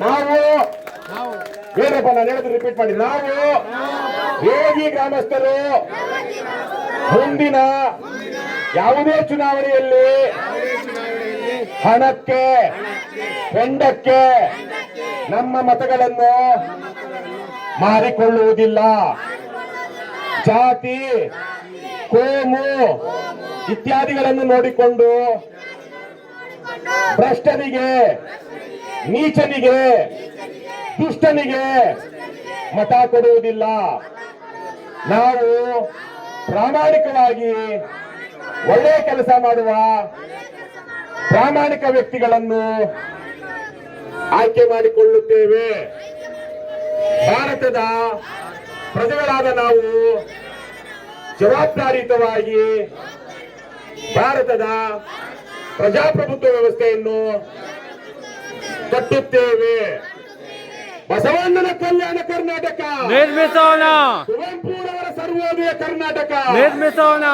ನಾವು ಬೇರೆಪ್ಪ ನಾನು ಹೇಳಿದ್ರು ರಿಪೀಟ್ ಮಾಡಿ. ನಾವು ಯೋಗಿ ಗ್ರಾಮಸ್ಥರು. ಮುಂದಿನ ಯಾವುದೇ ಚುನಾವಣೆಯಲ್ಲಿ ಹಣಕ್ಕೆ ಹೆಂಡಕ್ಕೆ ನಮ್ಮ ಮತಗಳನ್ನು ಮಾರಿಕೊಳ್ಳುವುದಿಲ್ಲ. ಜಾತಿ ಕೋಮು ಇತ್ಯಾದಿಗಳನ್ನು ನೋಡಿಕೊಂಡು ಭ್ರಷ್ಟನಿಗೆ ನೀಚನಿಗೆ, ದುಷ್ಟನಿಗೆ ಮತ ಕೊಡುವುದಿಲ್ಲ. ನಾವು ಪ್ರಾಮಾಣಿಕವಾಗಿ ಒಳ್ಳೆಯ ಕೆಲಸ ಮಾಡುವ ಪ್ರಾಮಾಣಿಕ ವ್ಯಕ್ತಿಗಳನ್ನು ಆಯ್ಕೆ ಮಾಡಿಕೊಳ್ಳುತ್ತೇವೆ. ಭಾರತದ ಪ್ರಜೆಗಳಾದ ನಾವು ಜವಾಬ್ದಾರಿಯುತವಾಗಿ ಭಾರತದ ಪ್ರಜಾಪ್ರಭುತ್ವ ವ್ಯವಸ್ಥೆಯನ್ನು ಕಟ್ಟುತ್ತೇವೆ. ಬಸವಣ್ಣನ ಕಲ್ಯಾಣ ಕರ್ನಾಟಕ. ನಿರ್ಮಿಸೋಣ. ಕುವೆಂಪುರವರ ಸರ್ವೋದಯ ಕರ್ನಾಟಕ. ನಿರ್ಮಿಸೋಣ.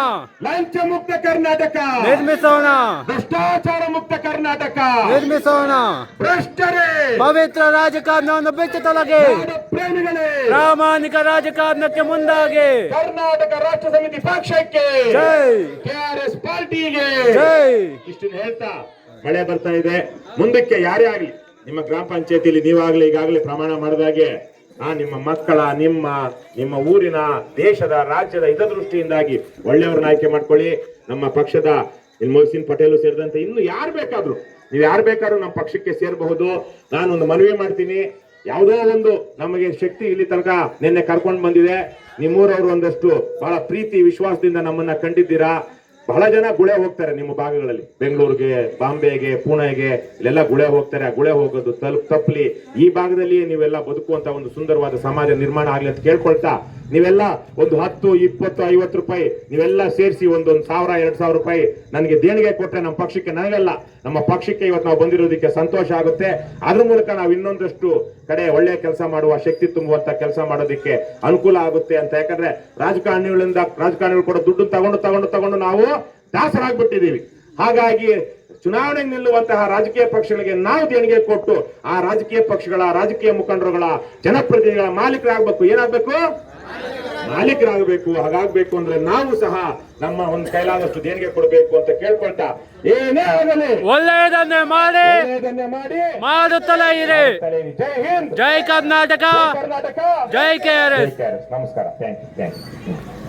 ಲಂಚ ಮುಕ್ತ ಕರ್ನಾಟಕ. ನಿರ್ಮಿಸೋಣ. ಭ್ರಷ್ಟಾಚಾರ ಮುಕ್ತ ಕರ್ನಾಟಕ. ನಿರ್ಮಿಸೋಣ. ಭ್ರಷ್ಟರೇ. ಪವಿತ್ರ ರಾಜಕಾರಣವನ್ನು ಬಿಟ್ಟು ತೊಲಗಿ. ಪ್ರೇಮಿಗಳೇ. ಪ್ರಾಮಾಣಿಕ ರಾಜಕಾರಣಕ್ಕೆ ಮುಂದಾಗಿ. ಕರ್ನಾಟಕ ರಾಷ್ಟ್ರ ಸಮಿತಿ ಪಕ್ಷಕ್ಕೆ. ಜೈ. ಕೆಆರ್ಎಸ್ ಪಾರ್ಟಿಗೆ. ಜೈ. ಇಷ್ಟನ್ನು ಹೇಳ್ತಾ ಮಳೆ ಬರ್ತಾ ಇದೆ. ಮುಂದಕ್ಕೆ ಯಾರೇ ಆಗ್ಲಿ ನಿಮ್ಮ ಗ್ರಾಮ ಪಂಚಾಯತಿಲಿ ನೀವಾಗಲೇ ಈಗಾಗಲೇ ಪ್ರಮಾಣ ಮಾಡಿದಾಗೆ ಆ ನಿಮ್ಮ ಮಕ್ಕಳ, ನಿಮ್ಮ ನಿಮ್ಮ ಊರಿನ, ದೇಶದ, ರಾಜ್ಯದ ಹಿತದೃಷ್ಟಿಯಿಂದಾಗಿ ಒಳ್ಳೆಯವ್ರನ್ನ ಆಯ್ಕೆ ಮಾಡ್ಕೊಳ್ಳಿ. ನಮ್ಮ ಪಕ್ಷದ ಇಲ್ಲಿ ಮೊಹಸಿನ್ ಪಟೇಲ್ ಸೇರಿದಂತೆ ಇನ್ನು ಯಾರು ಬೇಕಾದ್ರು, ನೀವು ಯಾರು ಬೇಕಾದ್ರೂ ನಮ್ಮ ಪಕ್ಷಕ್ಕೆ ಸೇರಬಹುದು. ನಾನೊಂದು ಮನವಿ ಮಾಡ್ತೀನಿ. ಯಾವುದೋ ಒಂದು ನಮಗೆ ಶಕ್ತಿ ಇಲ್ಲಿ ತನಕ ನಿನ್ನೆ ಕರ್ಕೊಂಡು ಬಂದಿದೆ. ನಿಮ್ಮೂರವರು ಒಂದಷ್ಟು ಬಹಳ ಪ್ರೀತಿ, ವಿಶ್ವಾಸದಿಂದ ನಮ್ಮನ್ನ ಕಂಡಿದ್ದೀರಾ? ಬಹಳ ಜನ ಗುಳೆ ಹೋಗ್ತಾರೆ ನಿಮ್ಮ ಭಾಗಗಳಲ್ಲಿ. ಬೆಂಗಳೂರಿಗೆ, ಬಾಂಬೆಗೆ, ಪುಣೆಗೆ, ಇಲ್ಲೆಲ್ಲ ಗುಳೆ ಹೋಗ್ತಾರೆ. ಆ ಗುಳೆ ಹೋಗೋದು ತಲುಪ್ ತಪ್ಪಲಿ ಈ ಭಾಗದಲ್ಲಿ ನೀವೆಲ್ಲ ಬದುಕುವಂತ ಒಂದು ಸುಂದರವಾದ ಸಮಾಜ ನಿರ್ಮಾಣ ಆಗ್ಲಿ ಅಂತ ಕೇಳ್ಕೊಳ್ತಾ ನೀವೆಲ್ಲ ಒಂದು ಹತ್ತು, ಇಪ್ಪತ್ತು, ಐವತ್ತು ರೂಪಾಯಿ ನೀವೆಲ್ಲ ಸೇರಿಸಿ ಒಂದೊಂದು ಸಾವಿರ, ಎರಡು ಸಾವಿರ ರೂಪಾಯಿ ನನಗೆ ದೇಣಿಗೆ ಕೊಟ್ಟರೆ ನಮ್ಮ ಪಕ್ಷಕ್ಕೆ ನನಗಲ್ಲ. ನಮ್ಮ ಪಕ್ಷಕ್ಕೆ ಇವತ್ತು ನಾವು ಬಂದಿರೋದಕ್ಕೆ ಸಂತೋಷ ಆಗುತ್ತೆ. ಅದ್ರ ಮೂಲಕ ನಾವು ಇನ್ನೊಂದಷ್ಟು ಕಡೆ ಒಳ್ಳೆಯ ಕೆಲಸ ಮಾಡುವ ಶಕ್ತಿ ತುಂಬುವಂತ ಕೆಲಸ ಮಾಡೋದಕ್ಕೆ ಅನುಕೂಲ ಆಗುತ್ತೆ ಅಂತ. ಯಾಕಂದ್ರೆ ರಾಜಕಾರಣಿಗಳಿಂದ ರಾಜಕಾರಣಿಗಳು ಕೂಡ ದುಡ್ಡು ತಗೊಂಡು ತಗೊಂಡು ತಗೊಂಡು ನಾವು ದಾಸರಾಗ್ಬಿಟ್ಟಿದ್ದೀವಿ. ಹಾಗಾಗಿ ಚುನಾವಣೆ ನಿಲ್ಲುವಂತಹ ರಾಜಕೀಯ ಪಕ್ಷಗಳಿಗೆ ನಾವು ದೇಣಿಗೆ ಕೊಟ್ಟು ಆ ರಾಜಕೀಯ ಪಕ್ಷಗಳ, ರಾಜಕೀಯ ಮುಖಂಡರುಗಳ, ಜನಪ್ರತಿನಿಧಿಗಳ ಮಾಲೀಕರಾಗಬೇಕು. ಏನಾಗಬೇಕು? ಮಾಲೀಕರಾಗಬೇಕು ಹಾಗಾಗಬೇಕು ಅಂದ್ರೆ ನಾವು ಸಹ ನಮ್ಮ ಒಂದು ಕೈಲಾದಷ್ಟು ದೇಣಿಗೆ ಕೊಡಬೇಕು ಅಂತ ಕೇಳ್ಕೊಳ್ತಾ. ಏನೇ ಆಗಲಿ. ಒಳ್ಳೆಯದನ್ನೇ ಮಾಡಿ. ಒಳ್ಳೆಯದನ್ನೇ ಮಾಡಿ. ಮಾಡುತ್ತಲೇ ಇರಿ. Jai Hind. Jai Karnataka. Karnataka. Jai K R S. ನಮಸ್ಕಾರ. Thank you. Thank you.